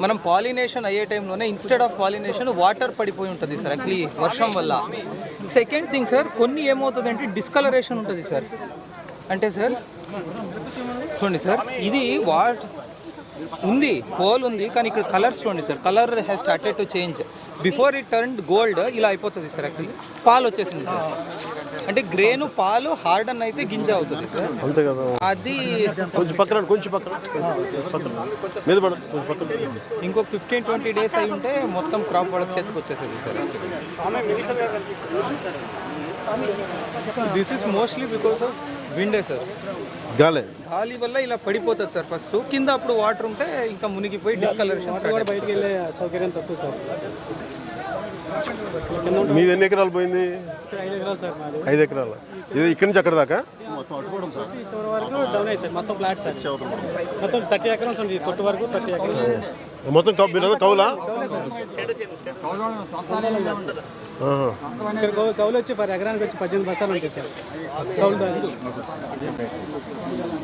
మనం పాలినేషన్ అయ్యే టైంలోనే ఇన్స్టెడ్ ఆఫ్ పాలినేషన్ వాటర్ పడిపోయి ఉంటుంది సార్ యాక్చువల్లీ వర్షం వల్ల. సెకండ్ థింగ్ సార్ కొన్ని ఏమవుతుందంటే డిస్కలరేషన్ ఉంటుంది సార్ అంటే సార్ చూడండి సార్ ఇది వాట్ ఉంది హోల్ ఉంది కానీ ఇక్కడ కలర్స్ చూడండి sir. Colour has started to change before it turn gold ఇలా అయిపోతుంది సార్ యాక్చువల్లీ పాలు వచ్చేసింది సార్. అంటే గ్రేను పాలు హార్డన్ అయితే గింజ అవుతుంది సార్. అంతే కదా. అది కొంచెం పక్కన కొంచెం పక్కన పక్కన మీద పడ కొంచెం పక్కన ఇంకొక ఫిఫ్టీన్ ట్వంటీ డేస్ అయి ఉంటే మొత్తం క్రాప్ వాళ్ళకి చేతికి వచ్చేసేది sir this is mostly because of విండే sir గాలే. గాలి వల్ల ఇలా పడిపోతుంది సార్ ఫస్ట్ కింద అప్పుడు వాటర్ ఉంటే ఇంకా మునిగిపోయి డిస్కలరేషన్ కూడా బయటికి వెళ్ళే సౌకర్యం తక్కువ సార్ మీది ఎన్ని ఎకరాలు పోయింది? ఐదు ఎకరాలు ఇది ఇక్కడి నుంచి అక్కడ దాకా? ఇంతవరకు వరకు డౌన్ అయ్యి సార్ మొత్తం ఫ్లాట్ సార్ మొత్తం థర్టీ ఉంది వరకు థర్టీ మొత్తం కౌలా. ఇక్కడ కౌలు వచ్చి పర్ ఎకరానికి వచ్చి పద్దెనిమిది బస్తాలు ఉంటాయి సార్. కౌలు దాని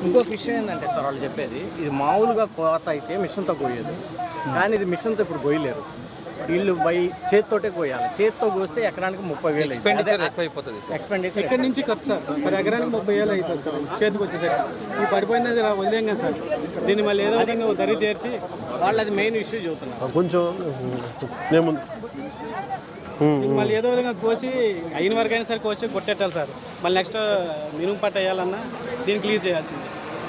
ఇంకొక విషయం ఏంటంటే సార్ వాళ్ళు చెప్పేది ఇది మామూలుగా కోత అయితే మిషన్తో కోయేది కానీ ఇది మిషన్తో ఇప్పుడు కోయలేరు. వీళ్ళు బై చేతితోటే కోయాలి. చేతితో కోస్తే ఎకరానికి ముప్పై వేలు ఎక్స్పెండిచర్ ఎక్కువైపోతుంది సార్. ఎక్స్పెండిచర్ ఇక్కడ నుంచి ఖర్చు సార్? పర్ ఎకరానికి ముప్పై వేలు అవుతుంది సార్. చేతికి వచ్చేసరికి. ఈ పడిపోయింది వదిలేం కదా సార్. దీన్ని మళ్ళీ ఏదో విధంగా దరి తీర్చి వాళ్ళు అది మెయిన్ ఇష్యూ చెబుతున్నారు కొంచెం మళ్ళీ ఏదో విధంగా కోసి అయిన వరకు అయినా సరే కోసి కొట్టేట్టాలి సార్. మళ్ళీ నెక్స్ట్ మినుము పట్ట వేయాలన్నా దీన్ని క్లియర్ చేయాల్సింది.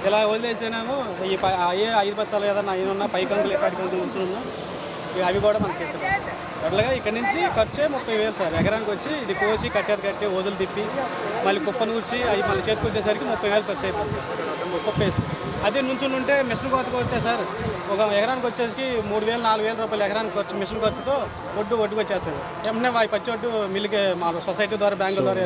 ఇలా వదిలేసేనేమో ఈ అయ్యే ఐదు బత్తాలు ఏదన్నా అయిన ఉన్నా పై కంకులు ఎక్కడి కంకులు ఉంచి ఉన్నా ఇక అవి కూడా మనకి అట్లాగా ఇక్కడ నుంచి ఖర్చే ముప్పై వేలు సార్. ఎకరానికి వచ్చి ఇది కోసి కట్టేది కట్టి వదులు తిప్పి మళ్ళీ కుప్పను కూర్చి అవి మళ్ళీ చేతికి వచ్చేసరికి ముప్పై వేలు ఖర్చు అయిపోతుంది. కుప్ప వేసి అదే నుంచుని ఉంటే మిషన్ కోతకు వస్తే సార్ ఒక ఎకరానికి వచ్చేసరికి మూడు వేలు నాలుగు వేల రూపాయలు ఎకరానికి ఖర్చు మిషన్ ఖర్చుతో ఒడ్డు ఒడ్డుకు వచ్చేస్తుంది. వెంటనే ఆ పచ్చి ఒడ్డు మిల్లుకి మా సొసైటీ ద్వారా బ్యాంకుల ద్వారా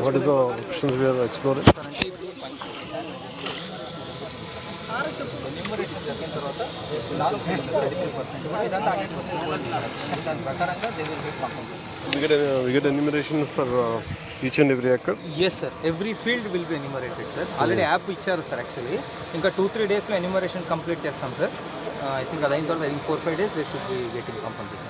get enumeration for uh, each and every acre yes sir every field will be enumerated sir already app ఇచ్చారు సార్ యాక్చువల్లీ ఇంకా టూ త్రీ డేస్లో ఎన్యూమరేషన్ కంప్లీట్ చేస్తాం సార్ ఐ థింక్ అది అయిన తర్వాత four five days they should be getting compulsory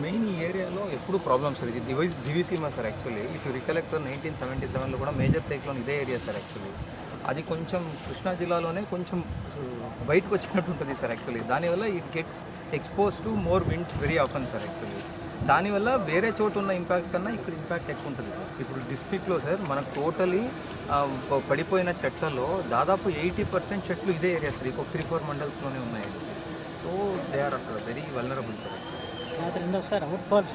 main ఈ ఏరియాలో ఎప్పుడు ప్రాబ్లమ్ సార్ ఇది device Diviseema sir actually if you recollect sir nineteen seventy సెవెన్లో కూడా మేజర్ సైక్లోన్ ఇదే ఏరియా సార్ యాక్చువల్లీ అది కొంచెం కృష్ణా జిల్లాలోనే కొంచెం బయటకు వచ్చినట్టు ఉంటుంది సార్ యాక్చువల్లీ. దానివల్ల it gets expose to more winds very often sir actually. దానివల్ల వేరే చోటు ఉన్న ఇంపాక్ట్ కన్నా ఇక్కడ ఇంపాక్ట్ ఎక్కువ ఉంటుంది సార్. ఇప్పుడు డిస్ట్రిక్ట్లో సార్ మనకు టోటలీ పడిపోయిన చెట్లలో దాదాపు ఎయిటీ పర్సెంట్ చెట్లు ఇదే ఏరియా సార్. ఇంకో త్రీ ఫోర్ మండల్స్లోనే ఉన్నాయి. So they are very vulnerable sir రెండోసారి అవుట్ ఫాల్స్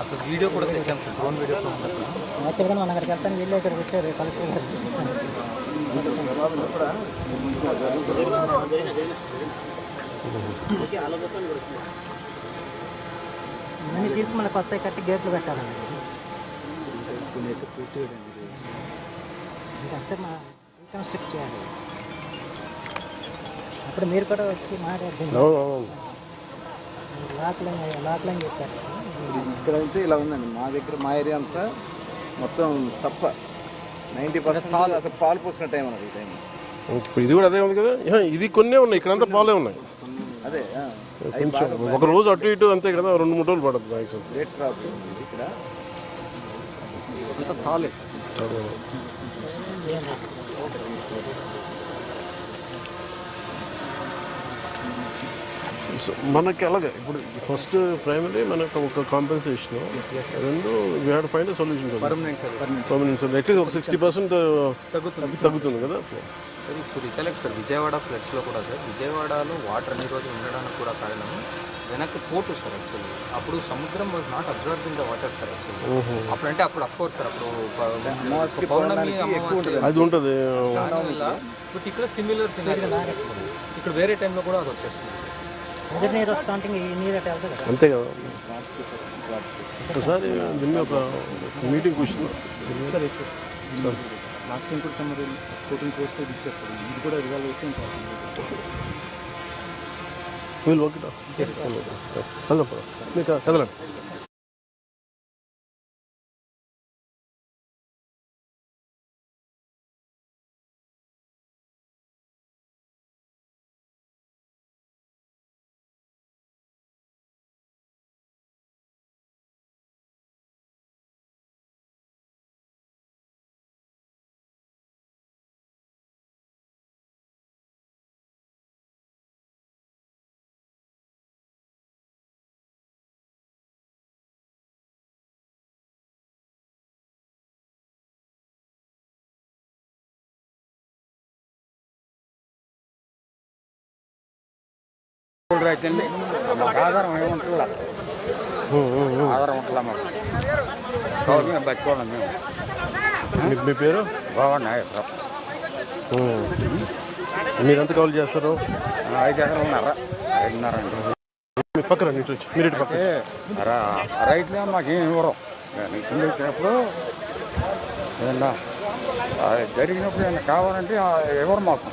అసలు వీడియో కూడా సార్ డ్రోన్ వీడియో యాక్చువల్గా మనం అక్కడికి వెళ్తాను వెళ్ళి ఇక్కడికి వచ్చారు కలెక్టర్ గారు. ఇవన్నీ తీసి మళ్ళీ కొత్త కట్టి గేట్లు పెట్టాలండి. ఇదంతా మా రీకన్స్ట్రక్ట్ చేయాలి. అప్పుడు మీరు కూడా వచ్చి మాట్లాడుతుంది లాక్లని లాక్లని చెప్పారు ఇక్కడ అయితే ఇలా ఉందండి. మా దగ్గర మా ఏరియా అంతా మొత్తం తప్ప. నైంటీ పర్సెంట్ అసలు పాలు పోసుకున్న టైం అన్నది ఈ టైం ఇప్పుడు ఇది కూడా అదే ఉంది కదా? ఏహ, ఇది కొన్నే ఉన్నాయి. ఇక్కడంతా పాలే ఉన్నాయి. అదే కొంచెం ఒక రోజు అటు ఇటు అంతే కదా రెండు మూడు రోజులు పడుతుంది మ్యాక్సిమం లేట్ క్రాప్స్ ఇక్కడ. అంతా తాలే సార్. సో మనకి అలాగే ఇప్పుడు ఫస్ట్ ప్రైమరీ మనకు ఒక కాంపెన్సేషన్ రెండు we had find solution permanent sir at least ఒక సిక్స్టీ పర్సెంట్ తగ్గుతుంది. తగ్గుతుంది కదా? సార్ ఇప్పుడు రికలెక్ట్ సార్ విజయవాడ ఫ్లడ్స్లో కూడా సార్ విజయవాడలో వాటర్ అన్ని రోజులు ఉండడానికి కూడా కారణం వెనక్కి పోటు సార్ యాక్చువల్లీ అప్పుడు సముద్రం was not observing the water sir actually అప్పుడంటే అప్పుడు అఫ్కోర్స్ సార్ అప్పుడు పౌర్ణమి అది ఉంటుంది. ఇక్కడ సిమిలర్ సినారీ ఇక్కడ వేరే టైంలో కూడా అది వచ్చేస్తుంది. నీరు వస్తూ ఈ నీరు అట్లా వెళ్తుంది కదా. అంతే కదా. ఒకసారి దీన్ని ఒక మీటింగ్ కూర్చున్నాం. సార్ లాస్ట్ టైం కూడా మరి కోటింగ్ పోస్ట్ ఇచ్చేస్తారు. ఇది కూడా రిజాల్వ్ వీళ్ళు ఓకే కదలం మీకు కదలండి అయితే మాకు ఆధారం ఏముంటుందా ఆధారం ఉంటుందా మాకు. కాబట్టి మేము బతుకోవాలి మేము. మీ- పేరు? బాగున్నాయి ఉమ్. మీరు ఎంత కాల్ చేస్తారు? ఐదు ఎకరాలు ఉన్నారా. ఐదున్నర మీ పక్కన ఇటు మీరు ఇటు పక్కన. రైతులే మాకు ఏం ఇవ్వరు. కింద వచ్చినప్పుడు ఏదన్నా జరిగినప్పుడు ఏదైనా కావాలంటే ఇవ్వరు మాకు.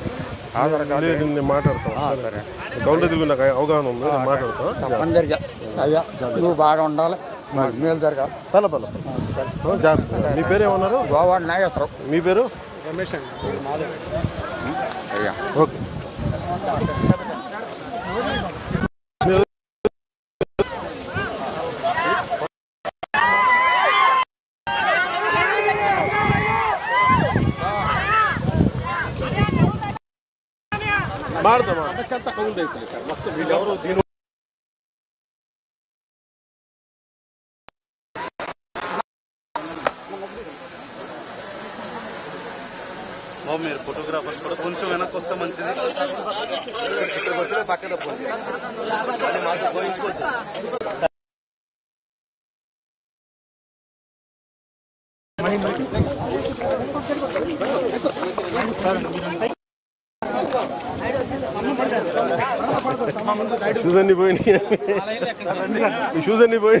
ఆధార్ కార్డు నేను మాట్లాడతాను. సరే. గౌండ తెలుగు నాకు అవగాహన ఉంది నేను మాట్లాడతాను. అందరికీ అయ్యా నువ్వు బాగా ఉండాలి. మేలు జరగాలి. పల పల జాగ్రత్త. మీ పేరు ఏమన్నారు? గోవా నాగేశ్వరం మీ పేరు? రమేష్ అండి మాదే అయ్యా ఓకే ಮಾಡ್ತಮ್ಮ మీరు ఫోటోగ్రాఫర్స్ కూడా కొంచెం వెనక్కి వస్తే మంచిది షూస్ అన్ని పోయినాయి ఈ షూస్ అన్ని పోయి